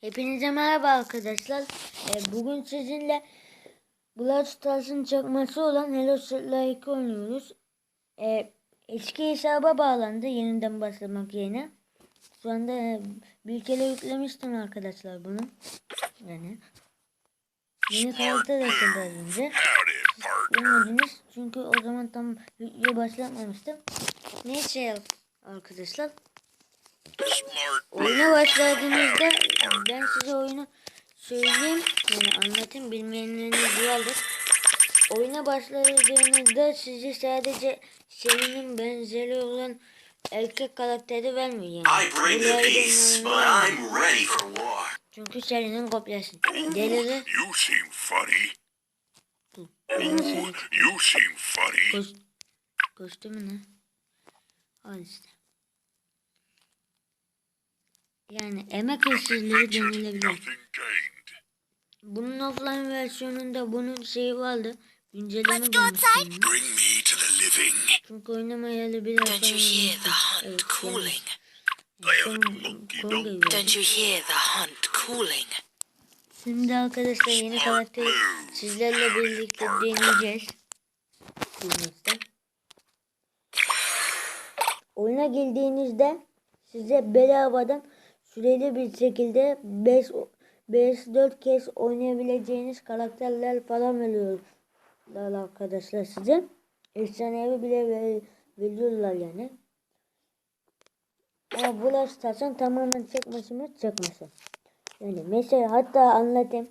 Hepinize merhaba arkadaşlar. Ee, bugün sizinle Blood Stars'ın çakması olan Hello Like oynuyoruz. Ee, eski hesaba bağlandı yeniden başlamak yerine. Şu anda e, bir kere yüklemiştim arkadaşlar bunu. Yani. Yeni karakter açıldı az önce. Çünkü o zaman tam video başlatmamıştım. Neyse arkadaşlar. Oyuna başladığınızda ben size oyunu söyleyeyim yani anlatayım bilmeyenleriniz vardır. Oyuna başladığınızda size sadece serinin benzeri olan erkek karakteri vermiyor yani. Peace, but. I'm ready for war. Çünkü serinin kopyası. Deliri You seem funny. Seri- You seem funny. Kostümü ne? Al işte. Yani emek hırsızlığı denilebilir. Bunun offline versiyonunda bunun şeyi vardı. Güncelleme gelmişti. Çünkü oynamayalı biraz Don't you sonra hear the olmuştu. hunt Evet, calling? Don't you hear the hunt calling? Şimdi arkadaşlar yeni karakteri sizlerle birlikte deneyeceğiz. Bilmekte. Oyuna girdiğinizde size bedavadan süreli bir şekilde 5 5-4 kez oynayabileceğiniz karakterler falan veriyorlar arkadaşlar size. Efsanevi bile ver- veriyorlar yani. Ama bu Stars'ın tamamen çekmesi mi çekmesi. Yani mesela hatta anlatayım.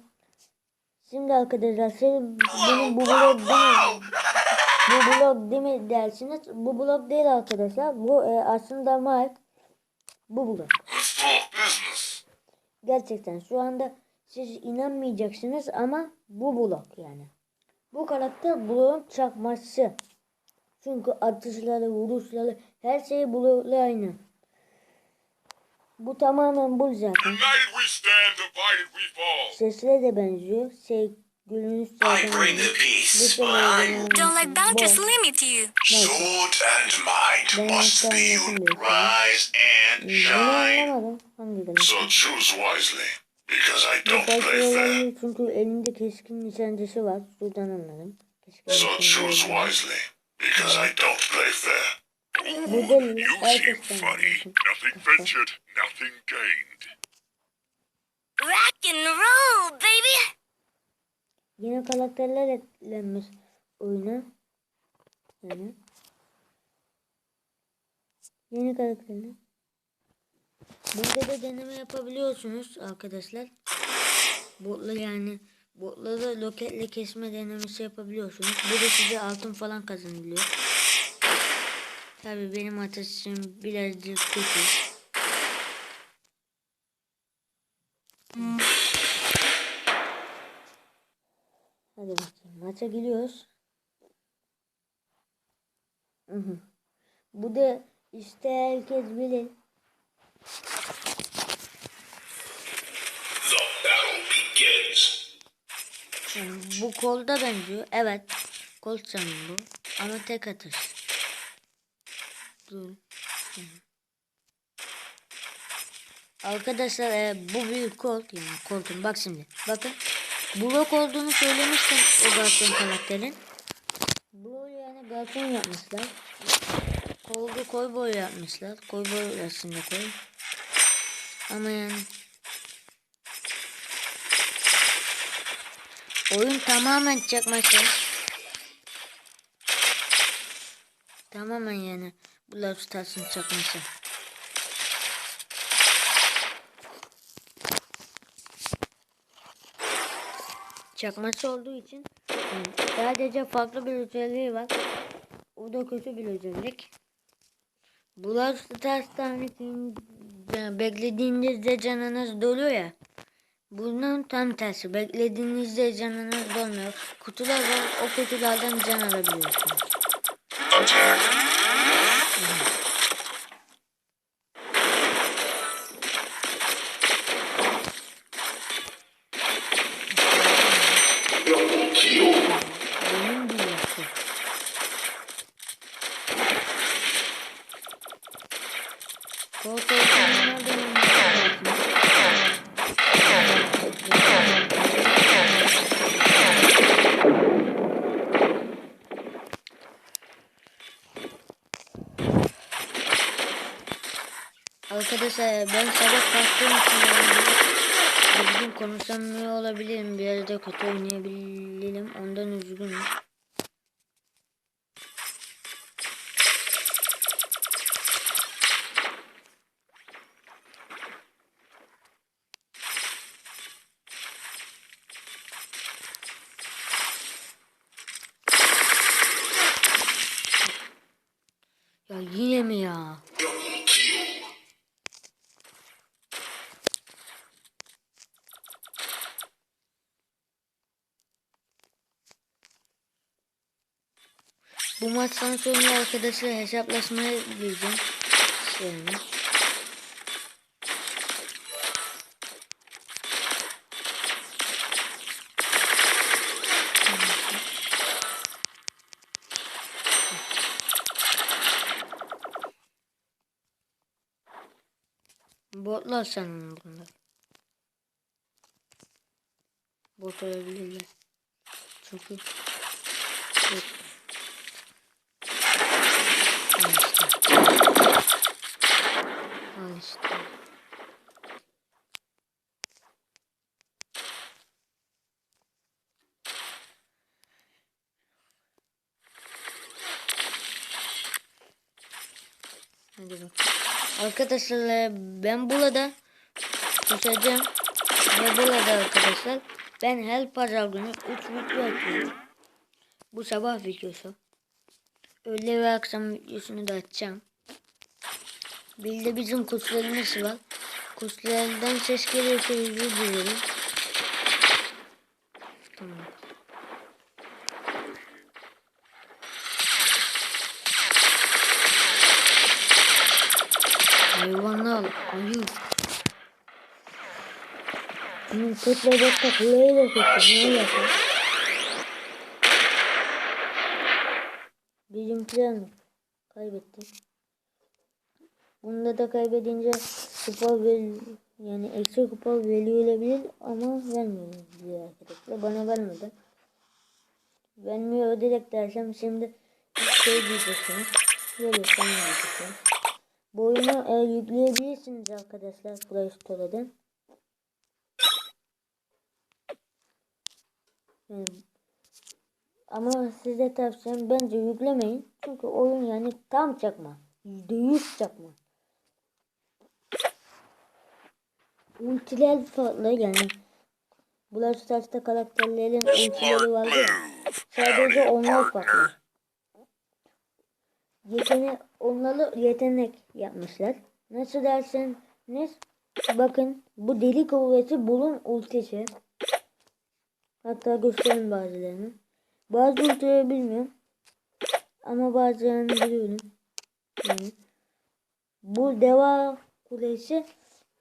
Şimdi arkadaşlar siz benim bu blog değil? Bu blog değil mi dersiniz? Bu blog değil arkadaşlar. Bu e, aslında Mike. Bu blog. Gerçekten şu anda siz inanmayacaksınız ama bu blog yani. Bu karakter bloğun çakması. Çünkü atışları, vuruşları her şeyi blogla aynı. Bu tamamen bu zaten. Sesle de benziyor. Şey I bring the peace, but I'm Don't let boundaries limit you. Sword and might must be anlatayım rise and shine. anlamadım. Hangi kadar? So choose wisely, because I don't play fair. çünkü elinde keskin nişancısı var. Şuradan anladım. So choose wisely, because I don't play fair. Bu deli. You seem funny. Nothing ventured, nothing gained. Rock and roll, baby. Yeni karakterler eklenmiş oyuna. Yani. Yeni karakterler. Burada da deneme yapabiliyorsunuz arkadaşlar. Botla yani botları loketle kesme denemesi yapabiliyorsunuz. Bu da size altın falan kazanılıyor. Tabi benim ateşim birazcık kötü. Hadi bakayım maça hı. Bu da işte herkes bilir. Yani bu kolda benziyor. Evet. Kol sanırım bu. Ama tek atış. Dur. Arkadaşlar e, bu bir kol yani koltuğun bak şimdi bakın blok olduğunu söylemiştim o garson karakterin bu yani garson yapmışlar koldu koy boy yapmışlar koy boy aslında koy ama yani Oyun tamamen çakması. Tamamen yani bu Love Stars'ın çakması. Çakması olduğu için sadece farklı bir özelliği var. O da kötü bir özellik. Stars'ta hani yani beklediğinizde canınız doluyor ya. Bunun tam tersi. Beklediğinizde canınız dolmuyor. Kutular var. O kutulardan can alabiliyorsunuz. Arkadaşlar ben sabah kalktığım için düzgün konuşamıyor olabilirim. Biraz da kötü oynayabilirim. Ondan üzgünüm. Ya yine mi ya? Double kill. Bu maçtan sonra arkadaşlar hesaplaşmaya gireceğim. Yani. Botlar sanırım bunlar. Bot olabilirler. Çünkü bot. Al işte. Al işte. Hadi bakalım. Arkadaşlar ben burada tutacağım. Ve burada arkadaşlar ben her pazar günü 3 video atıyorum. Bu sabah videosu. Öğle ve akşam videosunu da açacağım. Bir de bizim kurslarımız var. Kurslardan ses geliyorsa özür dilerim. Tamam. Kötüle bak takılıyor kötü. Ne yapıyor? Bizimkiler kaybetti. Bunda da kaybedince kupa ver, yani ekstra kupa veriyor olabilir ama vermiyor diye arkadaşlar. Bana vermedi. Vermiyor direkt dersem şimdi şey diyeceksiniz. Veriyorsam diyeceksiniz. Bu oyunu e, yükleyebilirsiniz arkadaşlar Play Store'dan. Yani, ama size tavsiyem bence yüklemeyin. Çünkü oyun yani tam çakma. %100 çakma. Ultiler farklı yani. Brawl Stars'ta karakterlerin ultileri vardı. Sadece onlar farklı. Yetenek, onları yetenek yapmışlar. Nasıl derseniz bakın bu deli kuvveti bulun ultisi. Hatta göstereyim bazılarını. Bazı ultileri bilmiyorum. Ama bazılarını biliyorum. Yani. Bu deva kulesi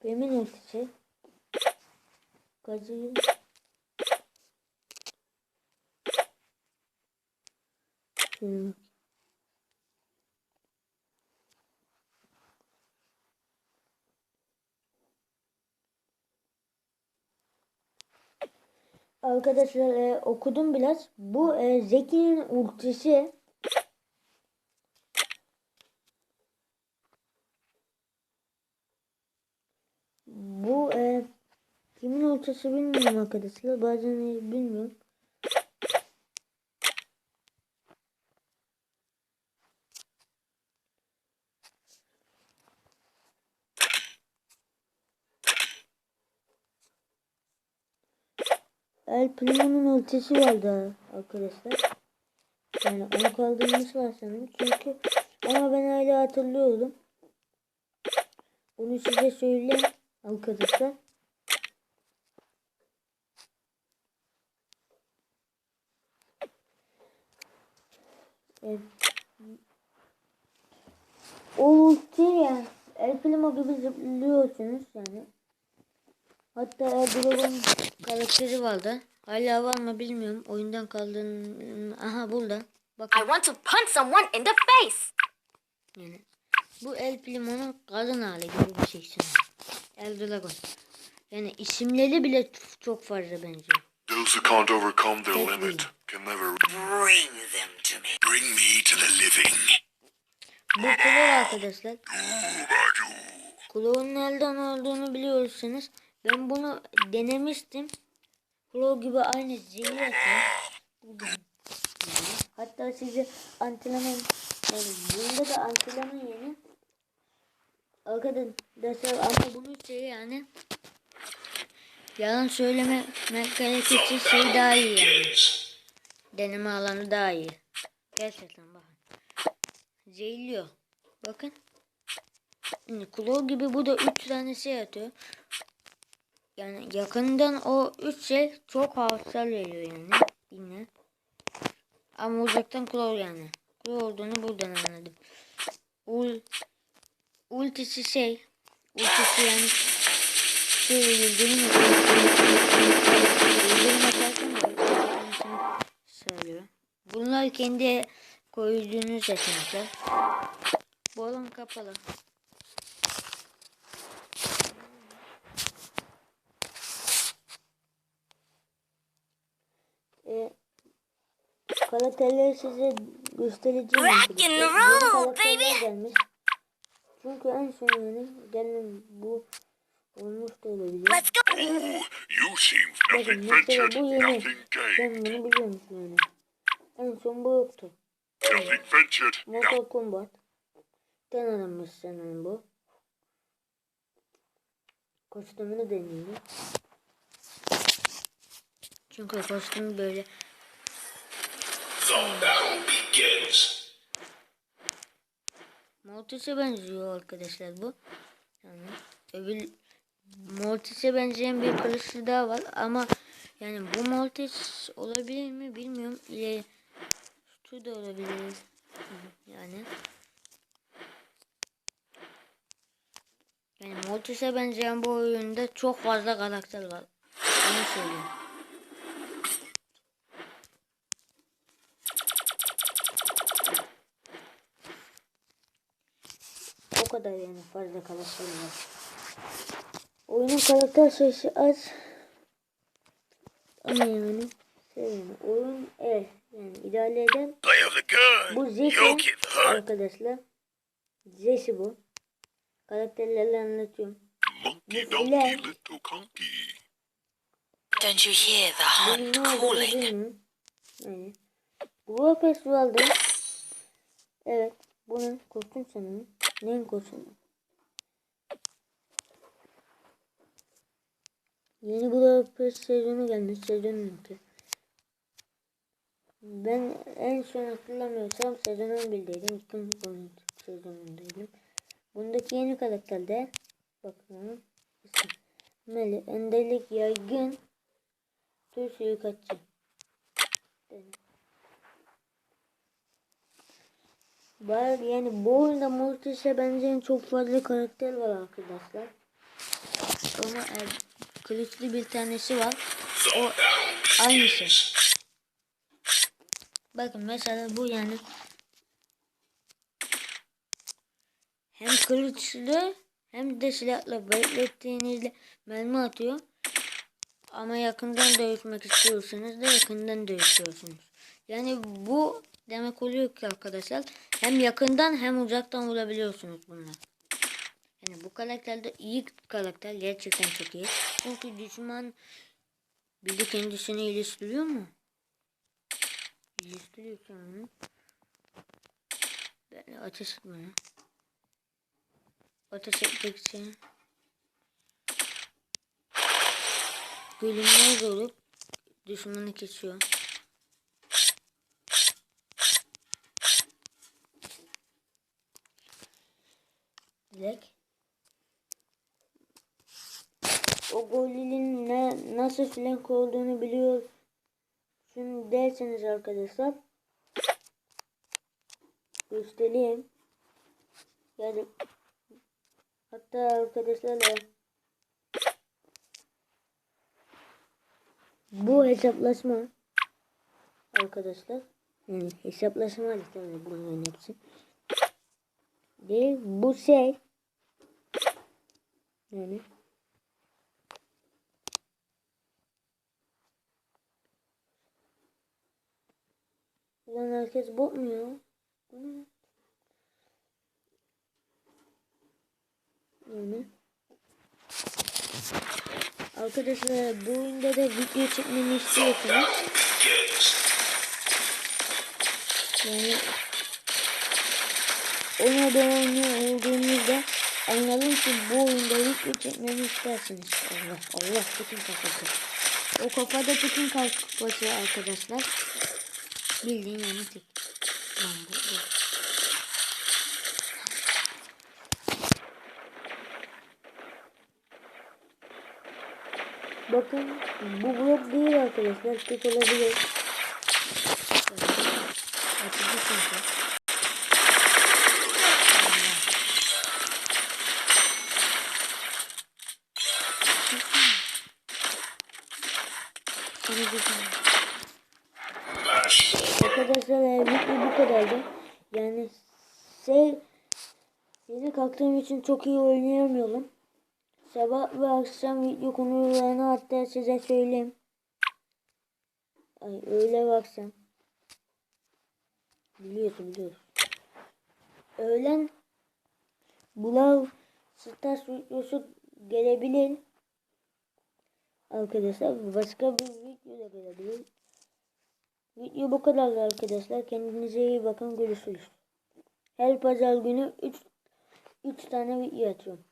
Femin ultisi. Kazıyı. Şunu. Arkadaşlar e, okudum biraz. Bu e, Zeki'nin ultisi bu e, kimin ultisi bilmiyorum arkadaşlar. Bazen bilmiyorum. El Primo'nun ultisi vardı arkadaşlar. Yani onu kaldırmış var sanırım. Çünkü ama ben hala hatırlıyorum. Bunu size söyleyeyim arkadaşlar. Evet. Ulti yani El Primo gibi zıplıyorsunuz yani. Hatta Erdoğan karakteri vardı. Hala var mı bilmiyorum. Oyundan kaldığını... Aha burada. Bak I want to punch someone in the face. yani. Bu El Primo'nun kadın hali gibi bir şey. El Dragon. Yani isimleri bile çok fazla benziyor. Those who can't overcome their limit can never. Bring them to me. Bring me to the living. Bu kule arkadaşlar. Claw'un nereden olduğunu biliyorsanız ben bunu denemiştim. Claw gibi aynı zehir. Hatta size antrenman yani bunda da antrenman yeni. Arkadaşlar ama bunun şey yani yalan söyleme gerekirse şey daha iyi yani. Deneme alanı daha iyi. Gerçekten bakın. Zehirliyor. Bakın. Şimdi Claw gibi bu da 3 tane şey atıyor. Yani yakından o 3 şey çok hasar veriyor yani. Yine. Ama uzaktan Claw yani. Claw olduğunu buradan anladım. Ul ultisi şey. Ultisi yani şey ultisini söylüyor. Bunlar kendi koyduğunuz yetenekler. Bu alan kapalı. E, karakterleri size göstereceğim. Rock and roll, baby. Gelmiş. Çünkü en son yani gelen bu olmuş da olabilir. Let's go. You seem nothing ventured, nothing Ben gained. bunu biliyorum yani. En son bu yoktu. Nothing ventured, Mortal nothing Kombat. Denememiş sanırım bu. Kostümünü deneyelim. Çünkü kostüm böyle. Mortis'e benziyor arkadaşlar bu. Yani öbür Mortis'e benzeyen bir kılıçlı daha var ama yani bu Mortis olabilir mi bilmiyorum. İle şu da olabilir. Yani yani Mortis'e benzeyen bu oyunda çok fazla karakter var. Onu söyleyeyim. Kadar yani fazla karakter var. Oyunun karakter sayısı az. Ama yani şey yani oyun evet yani idare eden Play of the gun. bu Zeki arkadaşlar. Zeki bu. Karakterlerle anlatıyorum. Monkey donkey iler. little conky. Don't you hear the hunt calling? Yani. Bu Festival'da evet bunun kostüm sanırım. Kostümü? Yeni Budapest sezonu gelmiş. Sezon 2. Ben en son hatırlamıyorsam sezon 11'deydim. İkinci sezon- sezonundaydım. Bundaki yeni karakter de bakalım. İsim. Meli, enderlik yaygın. Tür suikatçı. Var yani bu oyunda Mortis'e benzeyen çok fazla karakter var arkadaşlar. Ama e, kılıçlı bir tanesi var. O aynısı. Bakın mesela bu yani hem kılıçlı hem de silahla beklettiğinizde mermi atıyor. Ama yakından dövüşmek istiyorsanız da yakından dövüşüyorsunuz. Yani bu demek oluyor ki arkadaşlar hem yakından hem uzaktan vurabiliyorsunuz bunlar. Yani bu karakter de iyi karakter gerçekten çok iyi. Çünkü düşman bir de kendisini iyileştiriyor mu? İyileştiriyor sanırım. Ben ateş etmeye. Ateş ettikçe Görünmez olup düşmanı kesiyor. Direkt. O golün ne, nasıl flank olduğunu biliyor. Şunu derseniz arkadaşlar. Göstereyim. Yani hatta arkadaşlarla Bu hesaplaşma arkadaşlar. Yani hesaplaşma haritası bunların hepsi. Değil bu şey. Yani Ulan herkes bot mu ya? Yani. Arkadaşlar bu oyunda da video çekmemi begins. yani ona abone olduğunuzda anladım ki bu oyunda video çekmemi istersiniz. Allah Allah bütün kafası. O kafada bütün kafası arkadaşlar. Bildiğin yani tek. Lan bu, bu. Bakın bu blok değil arkadaşlar. Tek olabilir. Açıcı çünkü. Sana bir tane. Mash. Arkadaşlar e, video bu kadardı. Yani şey yeni kalktığım için çok iyi oynayamıyorum. Sabah ve akşam video konularını hatta size söyleyeyim. Ay öyle baksam. Biliyorsun biliyorsun. Öğlen Bulav Stars videosu gelebilir. Arkadaşlar başka bir video da gelebilir. Video bu kadardı arkadaşlar. Kendinize iyi bakın. Görüşürüz. Her pazar günü 3 3 tane video atıyorum.